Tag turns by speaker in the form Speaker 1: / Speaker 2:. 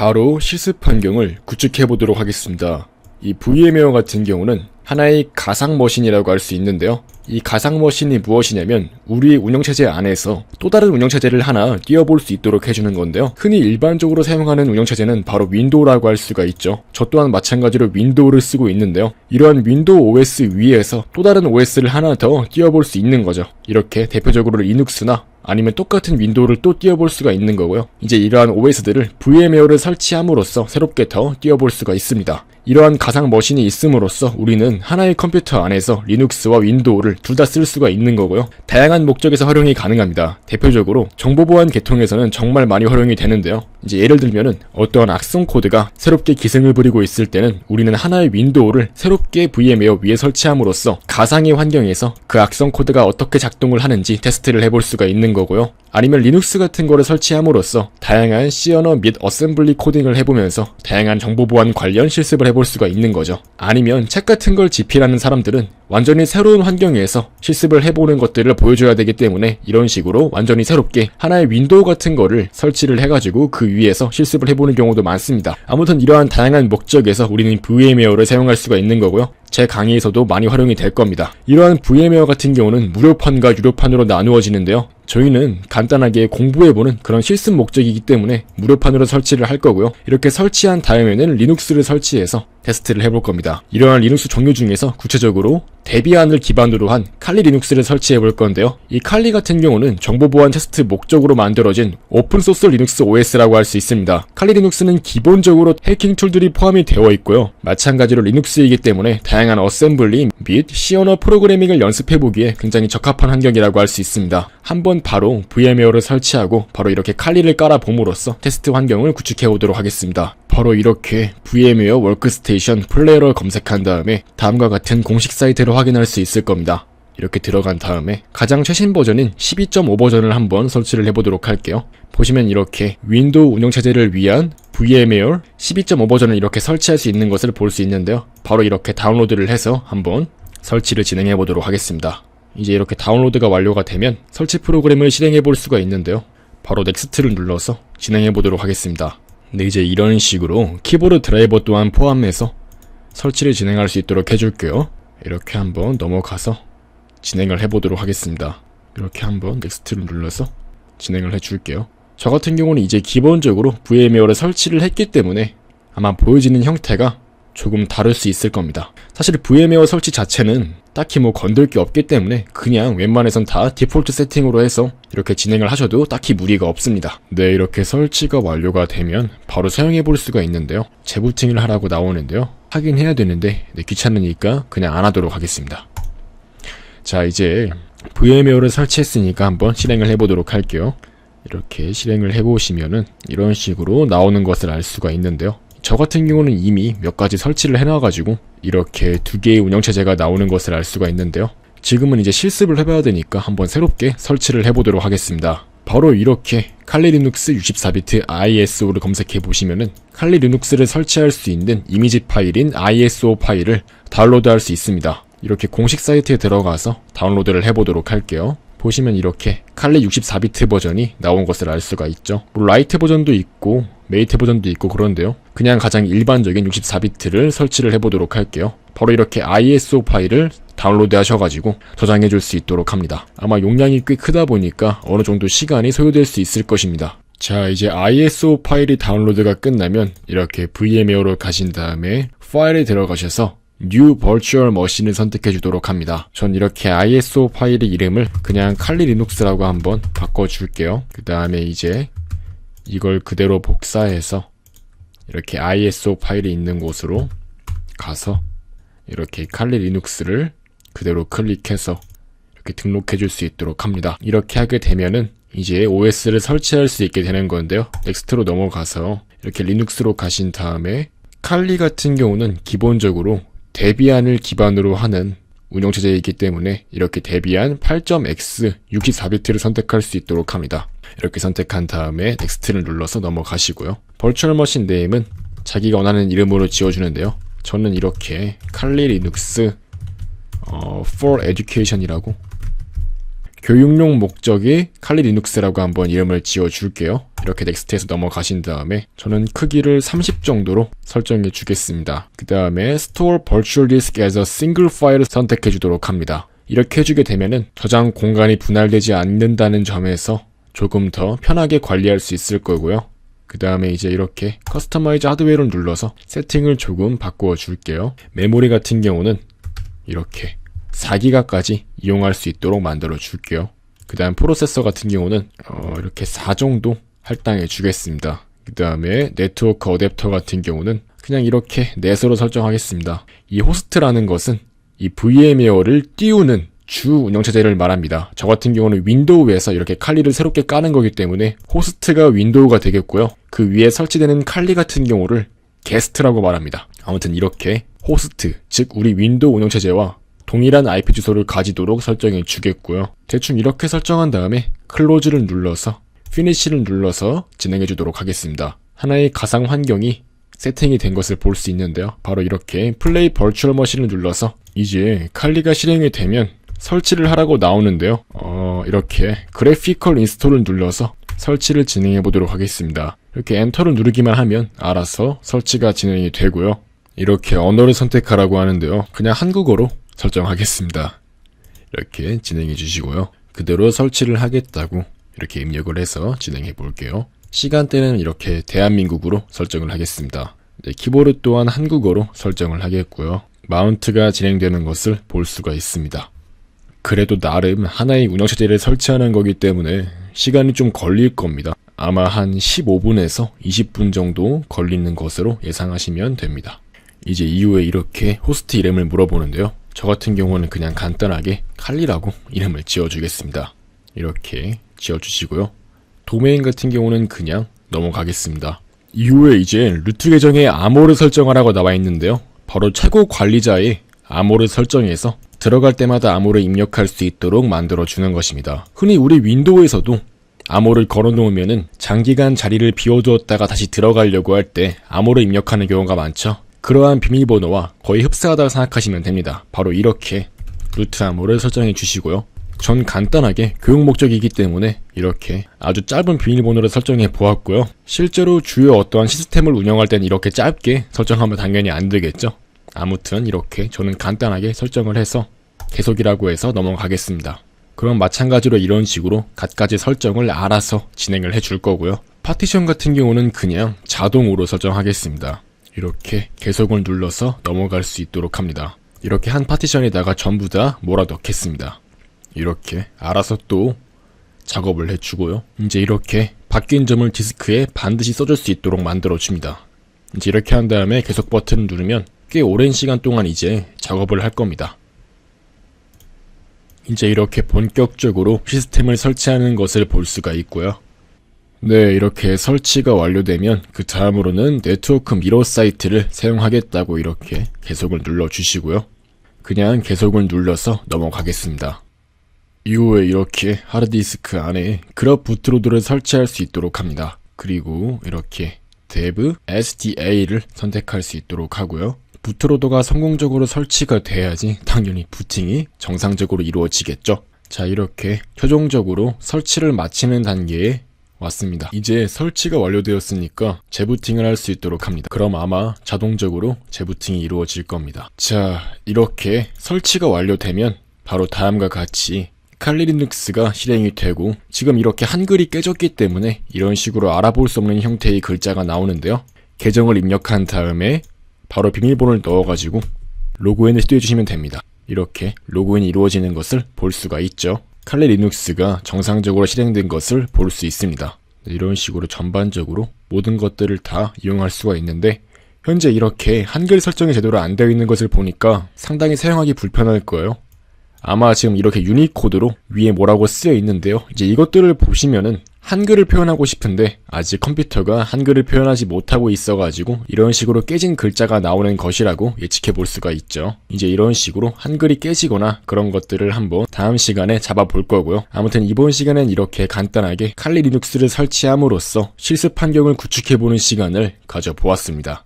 Speaker 1: 바로 실습 환경을 구축해 보도록 하겠습니다. 이 VM웨어 같은 경우는 하나의 가상 머신이라고 할 수 있는데요. 이 가상 머신이 무엇이냐면 우리의 운영체제 안에서 또 다른 운영체제를 하나 띄워볼 수 있도록 해주는 건데요. 흔히 일반적으로 사용하는 운영체제는 바로 윈도우라고 할 수가 있죠. 저 또한 마찬가지로 윈도우를 쓰고 있는데요. 이러한 윈도우 OS 위에서 또 다른 OS를 하나 더 띄워볼 수 있는 거죠. 이렇게 대표적으로 리눅스나 아니면 똑같은 윈도우를 또 띄워볼 수가 있는 거고요. 이제 이러한 OS들을 VM웨어를 설치함으로써 새롭게 더 띄워볼 수가 있습니다. 이러한 가상 머신이 있음으로써 우리는 하나의 컴퓨터 안에서 리눅스와 윈도우를 둘 다 쓸 수가 있는 거고요. 다양한 목적에서 활용이 가능합니다. 대표적으로 정보 보안 계통에서는 정말 많이 활용이 되는데요. 이제 예를 들면은 어떠한 악성 코드가 새롭게 기승을 부리고 있을 때는 우리는 하나의 윈도우를 새롭게 VM웨어 위에 설치함으로써 가상의 환경에서 그 악성 코드가 어떻게 작동을 하는지 테스트를 해볼 수가 있는 거고요. 아니면 리눅스 같은 거를 설치함으로써 다양한 C 언어 및 어셈블리 코딩을 해보면서 다양한 정보 보안 관련 실습을 해볼 수가 있는 거죠. 아니면 책 같은 걸 집필하는 사람들은 완전히 새로운 환경에서 실습을 해보는 것들을 보여줘야 되기 때문에 이런 식으로 완전히 새롭게 하나의 윈도우 같은 거를 설치를 해가지고 그 위에서 실습을 해보는 경우도 많습니다. 아무튼 이러한 다양한 목적에서 우리는 VM웨어를 사용할 수가 있는 거고요. 제 강의에서도 많이 활용이 될 겁니다. 이러한 VM웨어 같은 경우는 무료판과 유료판으로 나누어지는데요. 저희는 간단하게 공부해보는 그런 실습 목적이기 때문에 무료판으로 설치를 할 거고요. 이렇게 설치한 다음에는 리눅스를 설치해서 테스트를 해볼 겁니다. 이러한 리눅스 종류 중에서 구체적으로 데비안을 기반으로 한 칼리 리눅스를 설치해 볼 건데요. 이 칼리 같은 경우는 정보 보안 테스트 목적으로 만들어진 오픈 소스 리눅스 OS라고 할 수 있습니다. 칼리 리눅스는 기본적으로 해킹 툴들이 포함이 되어 있고요. 마찬가지로 리눅스이기 때문에 다양한 어셈블리 및 언어 프로그래밍을 연습해 보기에 굉장히 적합한 환경이라고 할 수 있습니다. 한번 바로 VM웨어를 설치하고 바로 이렇게 칼리를 깔아 봄으로써 테스트 환경을 구축해 오도록 하겠습니다. 바로 이렇게 VM웨어 워크스테이션 플레이어를 검색한 다음에 다음과 같은 공식 사이트를 확인할 수 있을 겁니다. 이렇게 들어간 다음에 가장 최신 버전인 12.5 버전을 한번 설치를 해보도록 할게요. 보시면 이렇게 윈도우 운영체제를 위한 VM웨어 12.5 버전을 이렇게 설치할 수 있는 것을 볼 수 있는데요. 바로 이렇게 다운로드를 해서 한번 설치를 진행해 보도록 하겠습니다. 이제 이렇게 다운로드가 완료가 되면 설치 프로그램을 실행해 볼 수가 있는데요. 바로 넥스트를 눌러서 진행해 보도록 하겠습니다. 네, 이제 이런 식으로 키보드 드라이버 또한 포함해서 설치를 진행할 수 있도록 해줄게요. 이렇게 한번 넘어가서 진행을 해보도록 하겠습니다. 이렇게 한번 넥스트를 눌러서 진행을 해줄게요. 저 같은 경우는 이제 기본적으로 VM웨어를 설치를 했기 때문에 아마 보여지는 형태가 조금 다를 수 있을 겁니다. 사실 VM웨어 설치 자체는 딱히 뭐 건들 게 없기 때문에 그냥 웬만해선 다 디폴트 세팅으로 해서 이렇게 진행을 하셔도 딱히 무리가 없습니다. 네, 이렇게 설치가 완료가 되면 바로 사용해 볼 수가 있는데요. 재부팅을 하라고 나오는데요. 하긴 해야 되는데 네, 귀찮으니까 그냥 안 하도록 하겠습니다. 자, 이제 VM웨어를 설치했으니까 한번 실행을 해보도록 할게요. 이렇게 실행을 해보시면은 이런 식으로 나오는 것을 알 수가 있는데요. 저 같은 경우는 이미 몇 가지 설치를 해놔가지고 이렇게 두 개의 운영체제가 나오는 것을 알 수가 있는데요. 지금은 이제 실습을 해봐야 되니까 한번 새롭게 설치를 해보도록 하겠습니다. 바로 이렇게 칼리 리눅스 64비트 ISO를 검색해 보시면은 칼리 리눅스를 설치할 수 있는 이미지 파일인 ISO 파일을 다운로드할 수 있습니다. 이렇게 공식 사이트에 들어가서 다운로드를 해보도록 할게요. 보시면 이렇게 칼리 64비트 버전이 나온 것을 알 수가 있죠. 뭐 라이트 버전도 있고 메이트 버전도 있고 그런데요. 그냥 가장 일반적인 64비트를 설치를 해보도록 할게요. 바로 이렇게 ISO 파일을 다운로드 하셔가지고 저장해 줄 수 있도록 합니다. 아마 용량이 꽤 크다 보니까 어느 정도 시간이 소요될 수 있을 것입니다. 자, 이제 ISO 파일이 다운로드가 끝나면 이렇게 VM웨어로 가신 다음에 파일에 들어가셔서 New Virtual Machine을 선택해 주도록 합니다. 전 이렇게 ISO 파일의 이름을 그냥 칼리 리눅스라고 한번 바꿔줄게요. 그 다음에 이제 이걸 그대로 복사해서 이렇게 ISO 파일이 있는 곳으로 가서 이렇게 칼리 리눅스를 그대로 클릭해서 이렇게 등록해 줄 수 있도록 합니다. 이렇게 하게 되면은 이제 OS를 설치할 수 있게 되는 건데요. 넥스트로 넘어가서 이렇게 리눅스로 가신 다음에 칼리 같은 경우는 기본적으로 데비안을 기반으로 하는 운영체제이기 때문에 이렇게 데비안 8.x 64비트를 선택할 수 있도록 합니다. 이렇게 선택한 다음에 넥스트를 눌러서 넘어가시고요. 버추얼 머신 네임은 자기가 원하는 이름으로 지어주는데요. 저는 이렇게 칼리 리눅스 어, for education이라고 교육용 목적의 칼리 리눅스라고 한번 이름을 지어줄게요. 이렇게 넥스트에서 넘어가신 다음에 저는 크기를 30 정도로 설정해 주겠습니다. 그 다음에 Store Virtual Disk as a Single File 선택해 주도록 합니다. 이렇게 해주게 되면은 저장 공간이 분할되지 않는다는 점에서 조금 더 편하게 관리할 수 있을 거고요. 그 다음에 이제 이렇게 커스터마이즈 하드웨어를 눌러서 세팅을 조금 바꾸어 줄게요. 메모리 같은 경우는 이렇게 4기가까지 이용할 수 있도록 만들어 줄게요. 그 다음 프로세서 같은 경우는 어, 이렇게 4 정도 할당해 주겠습니다. 그 다음에 네트워크 어댑터 같은 경우는 그냥 이렇게 넷으로 설정하겠습니다. 이 호스트라는 것은 이 VMware를 띄우는 주 운영체제를 말합니다. 저 같은 경우는 윈도우에서 이렇게 칼리를 새롭게 까는 거기 때문에 호스트가 윈도우가 되겠고요. 그 위에 설치되는 칼리 같은 경우를 게스트라고 말합니다. 아무튼 이렇게 호스트, 즉 우리 윈도우 운영체제와 동일한 IP 주소를 가지도록 설정해 주겠고요. 대충 이렇게 설정한 다음에 클로즈를 눌러서 피니시를 눌러서 진행해 주도록 하겠습니다. 하나의 가상 환경이 세팅이 된 것을 볼 수 있는데요. 바로 이렇게 플레이 버추얼 머신을 눌러서 이제 칼리가 실행이 되면 설치를 하라고 나오는데요. 어, 이렇게 그래피컬 인스톨을 눌러서 설치를 진행해 보도록 하겠습니다. 이렇게 엔터를 누르기만 하면 알아서 설치가 진행이 되고요. 이렇게 언어를 선택하라고 하는데요. 그냥 한국어로 설정하겠습니다. 이렇게 진행해 주시고요. 그대로 설치를 하겠다고 이렇게 입력을 해서 진행해 볼게요. 시간대는 이렇게 대한민국으로 설정을 하겠습니다. 네, 키보드 또한 한국어로 설정을 하겠고요. 마운트가 진행되는 것을 볼 수가 있습니다. 그래도 나름 하나의 운영체제를 설치하는 거기 때문에 시간이 좀 걸릴 겁니다. 아마 한 15분에서 20분 정도 걸리는 것으로 예상하시면 됩니다. 이제 이후에 이렇게 호스트 이름을 물어보는데요. 저 같은 경우는 그냥 간단하게 칼리라고 이름을 지어주겠습니다. 이렇게 지어주시고요. 도메인 같은 경우는 그냥 넘어가겠습니다. 이후에 이제 루트 계정에 암호를 설정하라고 나와 있는데요. 바로 최고 관리자의 암호를 설정해서 들어갈 때마다 암호를 입력할 수 있도록 만들어 주는 것입니다. 흔히 우리 윈도우에서도 암호를 걸어 놓으면은 장기간 자리를 비워두었다가 다시 들어가려고 할 때 암호를 입력하는 경우가 많죠. 그러한 비밀번호와 거의 흡사하다고 생각하시면 됩니다. 바로 이렇게 루트 암호를 설정해 주시고요. 전 간단하게 교육 목적이기 때문에 이렇게 아주 짧은 비밀번호를 설정해 보았고요. 실제로 주요 어떠한 시스템을 운영할 땐 이렇게 짧게 설정하면 당연히 안 되겠죠. 아무튼 이렇게 저는 간단하게 설정을 해서 계속이라고 해서 넘어가겠습니다. 그럼 마찬가지로 이런 식으로 갖가지 설정을 알아서 진행을 해줄 거고요. 파티션 같은 경우는 그냥 자동으로 설정하겠습니다. 이렇게 계속을 눌러서 넘어갈 수 있도록 합니다. 이렇게 한 파티션에다가 전부 다 몰아 넣겠습니다. 이렇게 알아서 또 작업을 해주고요. 이제 이렇게 바뀐 점을 디스크에 반드시 써줄 수 있도록 만들어줍니다. 이제 이렇게 한 다음에 계속 버튼을 누르면 꽤 오랜 시간 동안 이제 작업을 할 겁니다. 이제 이렇게 본격적으로 시스템을 설치하는 것을 볼 수가 있고요. 네, 이렇게 설치가 완료되면 그 다음으로는 네트워크 미러 사이트를 사용하겠다고 이렇게 계속을 눌러 주시고요. 그냥 계속을 눌러서 넘어가겠습니다. 이후에 이렇게 하드디스크 안에 그룹 부트로드를 설치할 수 있도록 합니다. 그리고 이렇게 dev SDA를 선택할 수 있도록 하고요. 부트로더가 성공적으로 설치가 돼야지 당연히 부팅이 정상적으로 이루어지겠죠. 자, 이렇게 최종적으로 설치를 마치는 단계에 왔습니다. 이제 설치가 완료되었으니까 재부팅을 할 수 있도록 합니다. 그럼 아마 자동적으로 재부팅이 이루어질 겁니다. 자, 이렇게 설치가 완료되면 바로 다음과 같이 칼리 리눅스가 실행이 되고 지금 이렇게 한글이 깨졌기 때문에 이런 식으로 알아볼 수 없는 형태의 글자가 나오는데요. 계정을 입력한 다음에 바로 비밀번호를 넣어가지고 로그인을 시도해 주시면 됩니다. 이렇게 로그인이 이루어지는 것을 볼 수가 있죠. 칼리 리눅스가 정상적으로 실행된 것을 볼 수 있습니다. 이런 식으로 전반적으로 모든 것들을 다 이용할 수가 있는데 현재 이렇게 한글 설정이 제대로 안 되어 있는 것을 보니까 상당히 사용하기 불편할 거예요. 아마 지금 이렇게 유니코드로 위에 뭐라고 쓰여 있는데요. 이제 이것들을 보시면은 한글을 표현하고 싶은데 아직 컴퓨터가 한글을 표현하지 못하고 있어가지고 이런 식으로 깨진 글자가 나오는 것이라고 예측해 볼 수가 있죠. 이제 이런 식으로 한글이 깨지거나 그런 것들을 한번 다음 시간에 잡아볼 거고요. 아무튼 이번 시간엔 이렇게 간단하게 칼리 리눅스를 설치함으로써 실습 환경을 구축해 보는 시간을 가져보았습니다.